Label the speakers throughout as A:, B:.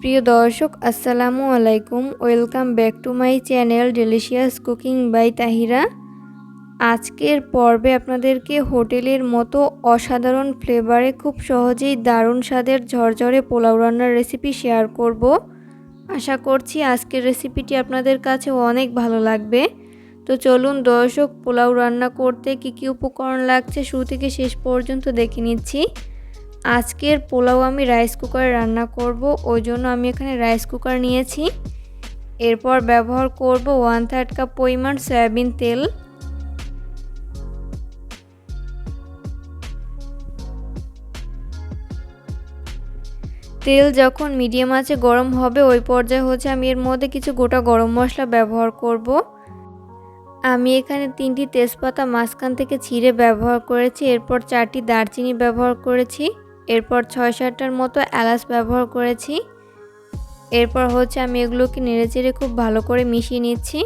A: প্রিয় দর্শক, আসসালামু আলাইকুম। Welcome back to my channel delicious cooking by Tahira. আজকের পর্বে আপনাদেরকে হোটেলের মতো অসাধারণ ফ্লেভারে খুব সহজেই দারুণ স্বাদের ঝরঝরে পোলাও রান্নার রেসিপি শেয়ার করব। আশা করছি আজকের রেসিপিটি আপনাদের কাছে অনেক ভালো লাগবে। তো চলুন দর্শক, পোলাও রান্না করতে কী কী উপকরণ লাগছে শুরু থেকে শেষ পর্যন্ত দেখে নিচ্ছি। আজকের পোলাও আমি রাইস কুকারে রান্না করব, ওই জন্য আমি এখানে রাইস কুকার নিয়েছি। এরপর ব্যবহার করব ওয়ান থার্ড কাপ পরিমাণ সয়াবিন তেল। তেল যখন মিডিয়াম আছে গরম হবে, ওই পর্যায়ে হচ্ছে আমি এর মধ্যে কিছু গোটা গরম মশলা ব্যবহার করব। আমি এখানে তিনটি তেজপাতা মাঝখান থেকে ছিঁড়ে ব্যবহার করেছি, এরপর চারটি দারচিনি ব্যবহার করেছি। এরপর ছয় সাতটার মতো এলাচ ব্যবহার করেছি। এরপর হচ্ছে আমি এগুলোকে নেড়েচেড়ে খুব ভালো করে মিশিয়ে নিচ্ছি।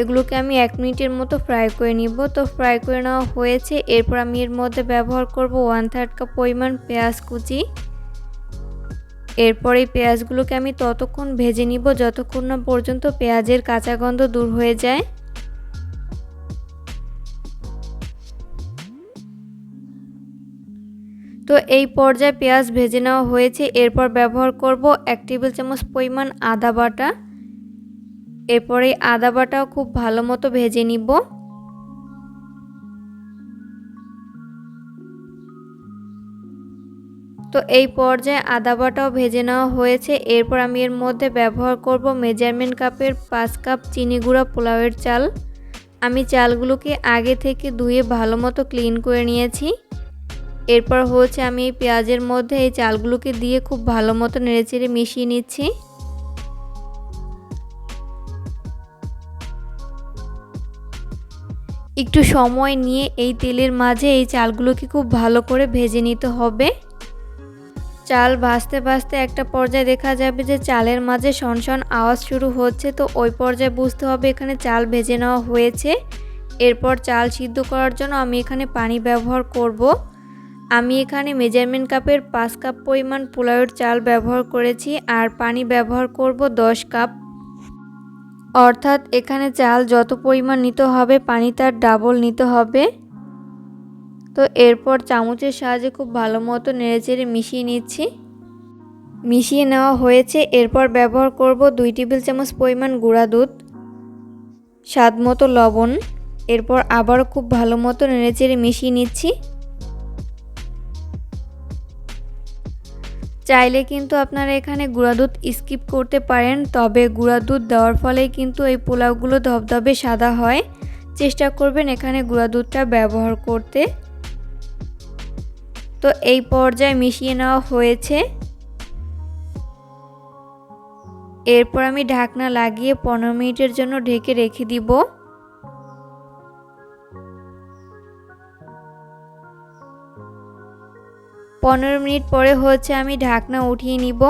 A: এগুলোকে আমি এক মিনিটের মতো ফ্রাই করে নিব। তো ফ্রাই করে নেওয়া হয়েছে। এরপর আমি এর মধ্যে ব্যবহার করব ওয়ান থার্ড কাপ পরিমাণ পেঁয়াজ কুচি। এরপর এই পেঁয়াজগুলোকে আমি ততক্ষণ ভেজে নিব, যতক্ষণ না পর্যন্ত পেঁয়াজের কাঁচা গন্ধ দূর হয়ে যায়। তো এই পর্যায়ে পেঁয়াজ ভেজে নেওয়া হয়েছে। এরপর ব্যবহার করব এক টেবিল চামচ পরিমাণ আদা বাটা। এরপর আদা বাটাও খুব ভালো মতো ভেজে নিব। তো এই পর্যায়ে আদা বাটাও ভেজে নেওয়া হয়েছে। এরপর আমি এর মধ্যে ব্যবহার করব মেজারমেন্ট কাপের পাঁচ কাপ চিনি গুঁড়া পোলাওয়ের চাল। আমি চালগুলোকে আগে থেকে ধুয়ে ভালো মতো ক্লিন করে নিয়েছি। এরপর হচ্ছে আমি পেঁয়াজের মধ্যে এই চালগুলোকে দিয়ে খুব ভালো মতো নেড়েচেড়ে মিশিয়ে নিচ্ছি। একটু সময় নিয়ে এই তেলের মাঝে এই চালগুলোকে খুব ভালো করে ভেজে নিতে হবে। চাল ভাজতে ভাজতে একটা পর্যায়ে দেখা যাবে যে চালের মাঝে শনশন আওয়াজ শুরু হচ্ছে, তো ওই পর্যায়ে বুঝতে হবে এখানে চাল ভেজে নেওয়া হয়েছে। এরপর চাল সিদ্ধ করার জন্য আমি এখানে পানি ব্যবহার করব। আমি এখানে মেজারমেন্ট কাপের পাঁচ কাপ পরিমাণ পোলাওয়ের চাল ব্যবহার করেছি আর পানি ব্যবহার করব দশ কাপ। অর্থাৎ এখানে চাল যত পরিমাণ নিতে হবে, পানি তার ডাবল নিতে হবে। তো এরপর চামচের সাহায্যে খুব ভালো মতো নেড়েচেড়ে মিশিয়ে নিচ্ছি। মিশিয়ে নেওয়া হয়েছে, এরপর ব্যবহার করব দুই টেবিল চামচ পরিমাণ গুঁড়া দুধ, স্বাদ মতো লবণ। এরপর আবারও খুব ভালো মতো নেড়েচেড়ে মিশিয়ে নিচ্ছি। চাইলে কিন্তু আপনারা এখানে গুঁড়া দুধ স্কিপ করতে পারেন, তবে গুঁড়া দুধ দেওয়ার ফলে কিন্তু এই পোলাওগুলো ধবধবে সাদা হয়। চেষ্টা করবেন এখানে গুঁড়া দুধটা ব্যবহার করতে। তো এই পর্যায়ে মিশিয়ে নেওয়া হয়েছে। এরপর আমি ঢাকনা লাগিয়ে পনেরো মিনিটের জন্য ঢেকে রেখে দিব। পনেরো মিনিট পরে হচ্ছে আমি ঢাকনা উঠিয়ে নিব।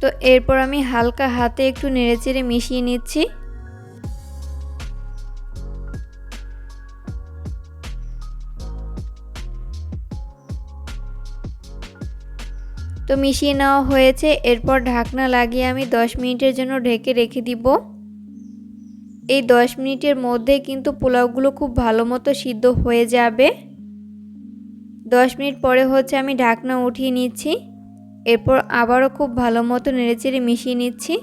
A: তো এরপর আমি হালকা হাতে একটু নেড়েচেড়ে মিশিয়ে নিচ্ছি। তো মিশিয়ে নেওয়া হয়েছে, এরপর ঢাকনা লাগিয়ে আমি 10 মিনিটের জন্য ঢেকে রেখে দিব। এই 10 মিনিটের মধ্যে কিন্তু পোলাওগুলো খুব ভালো মতো সিদ্ধ হয়ে যাবে। 10 মিনিট পরে হচ্ছে আমি ঢাকনা উঠিয়ে নিচ্ছি। এরপর আবারও খুব ভালো মতো নেড়েচেড়ে মিশিয়ে নিচ্ছি।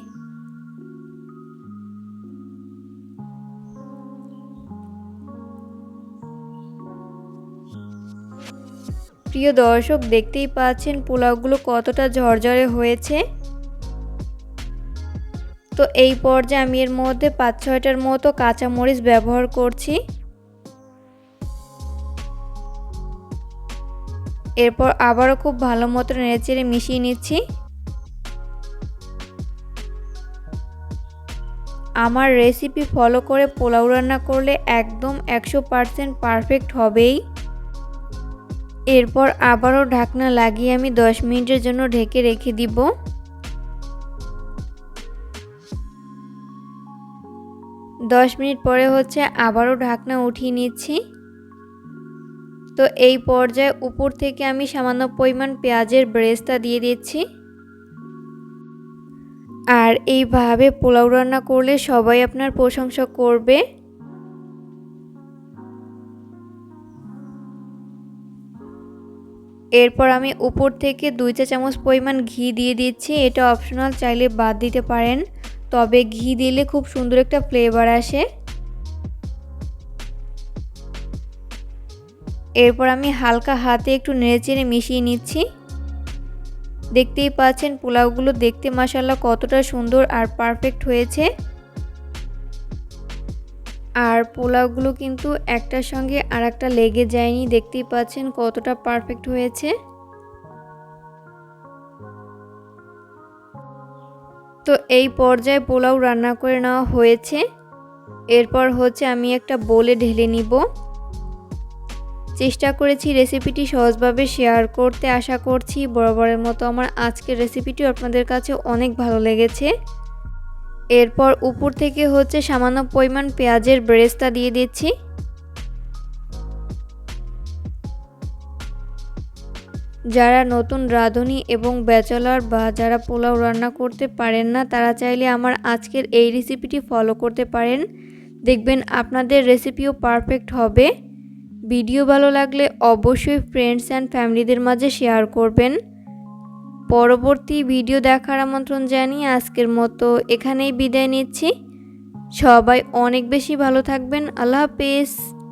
A: প্রিয় দর্শক, দেখতেই পাচ্ছেন পোলাওগুলো কতটা ঝরঝরে হয়েছে। তো এই পর্যায়ে আমি এর মধ্যে পাঁচ ছয়টার মতো কাঁচামরিচ ব্যবহার করছি। এরপর আবারও খুব ভালো মতো নেড়েচেড়ে মিশিয়ে নিচ্ছি। আমার রেসিপি ফলো করে পোলাও রান্না করলে একদম একশো পারসেন্ট পারফেক্ট হবেই। এরপর আবারও ঢাকনা লাগিয়ে আমি 10 মিনিটের জন্য ঢেকে রেখে দিব। দশ মিনিট পরে হচ্ছে আবারও ঢাকনা উঠিয়ে নিচ্ছি। তো এই পর্যায়ে উপর থেকে আমি সামান্য পরিমাণ পেঁয়াজের ব্রেস্তা দিয়ে দিচ্ছি। আর এইভাবে পোলাও রান্না করলে সবাই আপনার প্রশংসা করবে। এরপর আমি উপর থেকে দুই চা চামচ পরিমাণ ঘি দিয়ে দিচ্ছি। এটা অপশনাল, চাইলে বাদ দিতে পারেন। তবে ঘি দিলে খুব সুন্দর একটা ফ্লেভার আসে। এরপর আমি হালকা হাতে একটু নেড়েচেড়ে মিশিয়ে নিচ্ছি। দেখতেই পাচ্ছেন পোলাওগুলো দেখতে মাসাল্লাহ কতটা সুন্দর আর পারফেক্ট হয়েছে। আর পোলাওগুলো কিন্তু একটার সঙ্গে আর একটা লেগে যায়নি, দেখতেই পাচ্ছেন কতটা পারফেক্ট হয়েছে। তো এই পর্যায়ে পোলাও রান্না করে নেওয়া হয়েছে। এরপর হচ্ছে আমি একটা বোলে ঢেলে নিব। চেষ্টা করেছি রেসিপিটি সহজভাবে শেয়ার করতে। আশা করছি বরাবরের মতো আমার আজকের রেসিপিটিও আপনাদের কাছে অনেক ভালো লেগেছে। এরপর উপর থেকে হচ্ছে সামান্য পরিমাণ পেঁয়াজের ব্রেস্তা দিয়ে দিচ্ছি। যারা নতুন রাঁধুনি এবং ব্যাচেলর বা যারা পোলাও রান্না করতে পারেন না, তারা চাইলে আমার আজকের এই রেসিপিটি ফলো করতে পারেন। দেখবেন আপনাদের রেসিপিও পারফেক্ট হবে। ভিডিও ভালো লাগলে অবশ্যই ফ্রেন্ডস অ্যান্ড ফ্যামিলিদের মাঝে শেয়ার করবেন। পরবর্তী ভিডিও দেখার আমন্ত্রণ জানিয়ে আজকের মতো এখানেই বিদায় নিচ্ছি। সবাই অনেক বেশি ভালো থাকবেন। আল্লাহ হাফেজ।